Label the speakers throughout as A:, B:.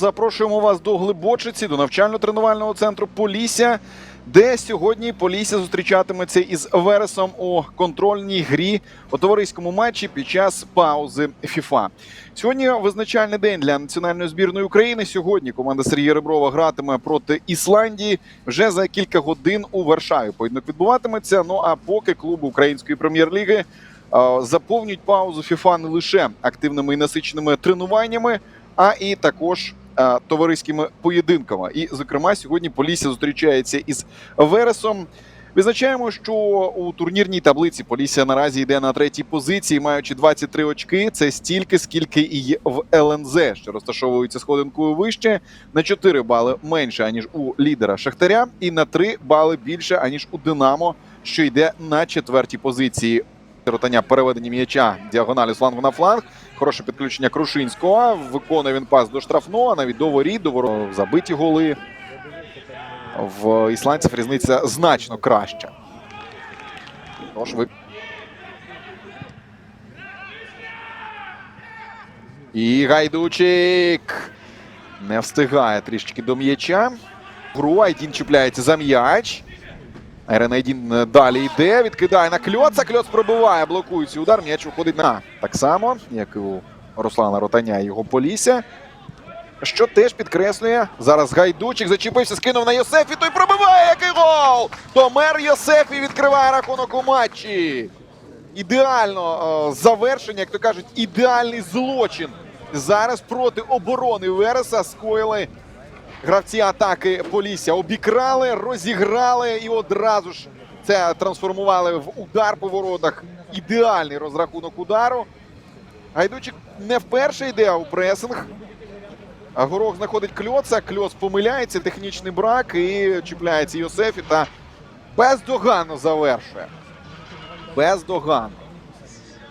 A: Запрошуємо вас до Глибочиці, до навчально-тренувального центру Полісся, де сьогодні Полісся зустрічатиметься із Вересом у контрольній грі у товариському матчі під час паузи ФІФА. Сьогодні визначальний день для національної збірної України. Сьогодні команда Сергія Реброва гратиме проти Ісландії вже за кілька годин у Варшаві. Поєдинок відбуватиметься. Ну а поки клуби української прем'єр-ліги е, заповнюють паузу ФІФА не лише активними і насиченими тренуваннями, а і також товариськими поєдинками. І, зокрема, сьогодні Полісся зустрічається із Вересом. Відзначаємо, що у турнірній таблиці Полісся наразі йде на третій позиції, маючи 23 очки. Це стільки, скільки і в ЛНЗ, що розташовується сходинкою вище, на 4 бали менше аніж у лідера Шахтаря, і на 3 бали більше аніж у Динамо, що йде на четвертій позиції. Ротання переведення м'яча діагоналі з флангу на фланг. Хороше підключення Крушинського. Виконує він пас до штрафного, навіть до воріт, до ворот. забиті голи. В ісландців різниця значно краща. Тож ви. І Гайдучик не встигає трішечки до м'яча. Гру Айдін чіпляється за м'яч. Айрен Айдін далі йде, відкидає на кльоца. Кльоц пробиває, блокує цей удар. М'яч виходить на так само, як і у Руслана Ротаня і його Полісся. Що теж підкреслює. Зараз Гайдучик зачепився, скинув на Йосефі. Той пробиває який гол! Томер Йосефі відкриває рахунок у матчі. Ідеально е, завершення, як то кажуть, ідеальний злочин. Зараз проти оборони Вереса скоїли гравці атаки Полісся. Обікрали, розіграли і одразу ж це трансформували в удар по воротах. Ідеальний розрахунок удару. Гайдучик не вперше йде у пресинг. А Горох знаходить кльоца. Кльоц помиляється, технічний брак і чіпляється Йосефі та бездоганно завершує. Бездоганно.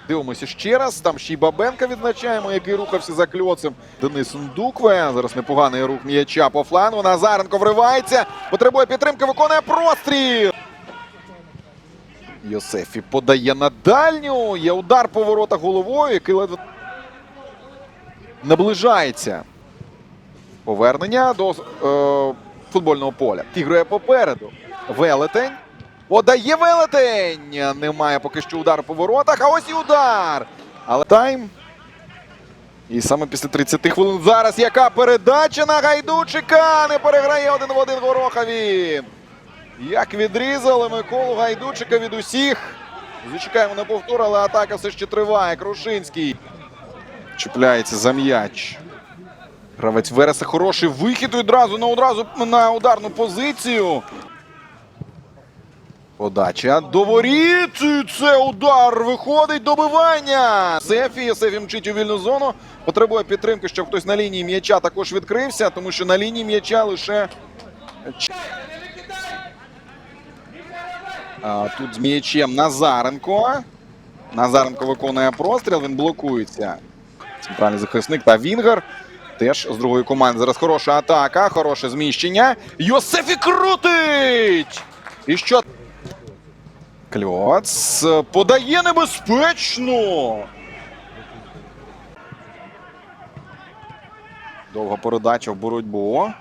A: Дивимося ще раз. Там ще й Бабенка відзначаємо, який рухався за кльоцем. Денис Ндукве. Зараз непоганий рух м'яча по флангу. Назаренко вривається. Потребує підтримки, виконує простріл. Йосефі подає на дальню. Є удар по воротах головою, який ледве наближається. Повернення до е, футбольного поля. Тігрує попереду. Велетень. Подає велетень. Немає поки що удару по воротах. А ось і удар. Але тайм. І саме після 30 хвилин зараз яка передача на Гайдучика. Не переграє один в один Гороха він. Як відрізали Миколу Гайдучика від усіх. Зачекаємо на повтор, але атака все ще триває. Крушинський. Чіпляється за м'яч. Гравець Вереса хороший вихід і на одразу на ударну позицію. Подача до воріт. Це удар. Виходить добивання. Сефі. Сефі мчить у вільну зону. Потребує підтримки, щоб хтось на лінії м'яча також відкрився, тому що на лінії м'яча лише. А, тут з м'ячем Назаренко. Назаренко виконує простріл, він блокується. Центральний захисник та Вінгер. Теж з другої команди. Зараз хороша атака, хороше зміщення. Йосефі крутить! І що? Кльоц подає небезпечно. Довга передача в боротьбу.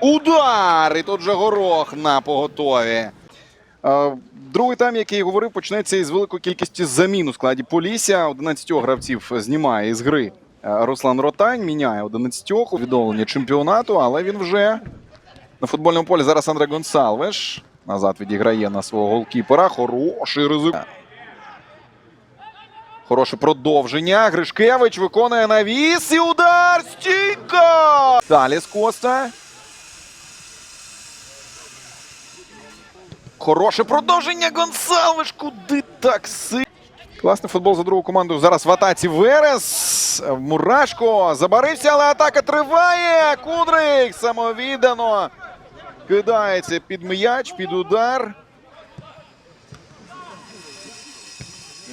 A: Удар! І тут же горох на поготові. Е, Другий тайм, який говорив, почнеться із великої кількості замін у складі Полісся. 11 гравців знімає із гри е, Руслан Ротань, міняє 11 у відновлення чемпіонату, але він вже на футбольному полі. Зараз Андре Гонсалвеш. Назад відіграє на свого голкіпера. Хороший ризик. Хороше продовження. Гришкевич виконує навіс і удар. Стійка! Далі з Коста. Хороше продовження Гонсалвеш. Куди так сильно? Класний футбол за другу команду. Зараз в атаці Верес. Мурашко забарився, але атака триває. Кудрик самовіддано кидається під м'яч, під удар.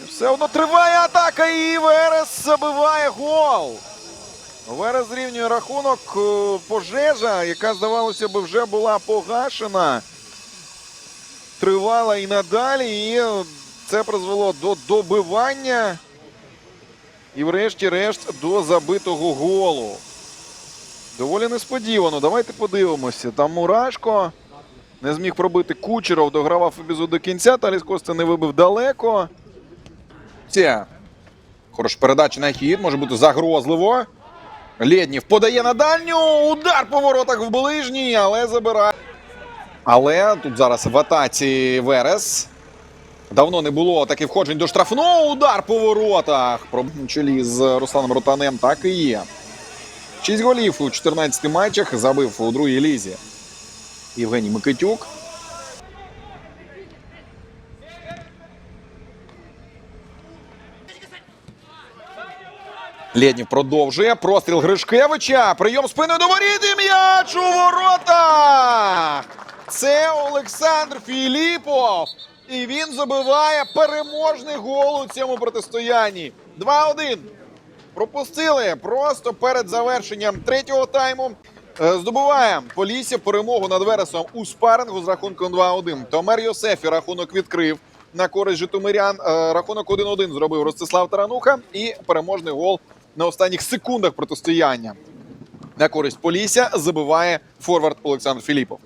A: Все одно триває атака і Верес забиває гол. Верес зрівнює рахунок. Е, Пожежа, яка, здавалося би, вже була погашена. Тривала і надалі. І це призвело до добивання. І врешті-решт до забитого голу. Доволі несподівано. Давайте подивимося. Там Мурашко не зміг пробити Кучеров, догравав епізод до кінця. Таліс Коста не вибив далеко. Ця. Хороша передача на хід, може бути загрозливо. Лєднів подає на дальню. Удар по воротах в ближній, але забирає. Але тут зараз в атаці Верес. Давно не було таких входжень до штрафного. Удар по воротах. Про чолі з Русланом Ротанем так і є. Шість голів у 14 матчах забив у другій лізі. Євгеній Микитюк. Лєднів продовжує. Простріл Гришкевича. Прийом спиною до воріт і м'яч у воротах. Це Олександр Філіпов. І він забиває переможний гол у цьому протистоянні. 2-1. Пропустили просто перед завершенням третього тайму. Е, Здобуває Полісся перемогу над Вересом у спарингу з рахунком 2-1. Томер Йосефі рахунок відкрив на користь Житомирян. Е, Рахунок 1-1 зробив Ростислав Тарануха і переможний гол на останніх секундах протистояння. На користь Полісся забиває форвард Олександр Філіпов.